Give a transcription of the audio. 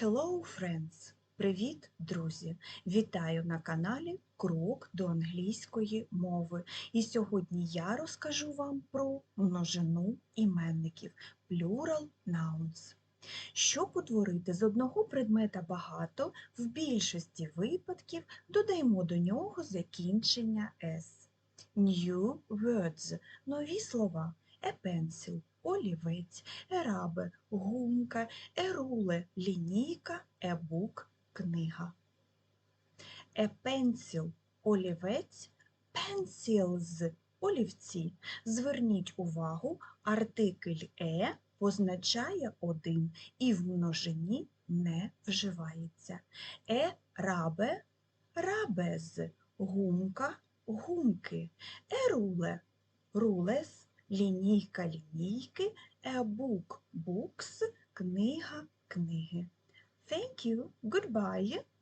Hello, friends! Привіт, друзі! Вітаю на каналі Крок до англійської мови. І сьогодні я розкажу вам про множину іменників plural nouns. Щоб утворити з одного предмета багато, в більшості випадків додаємо до нього закінчення s. New words – нові слова. Pencil – олівець, rubber – гумка, ruler – лінійка, book – книга. Pencil – олівець, pencils – олівці. Зверніть увагу, артикль «е» позначає один і в множині не вживається. Rubber – рабез, гумка – гумки, ruler – рулес, лінійка лінійки, a book – books, книга книги. Thank you. Goodbye.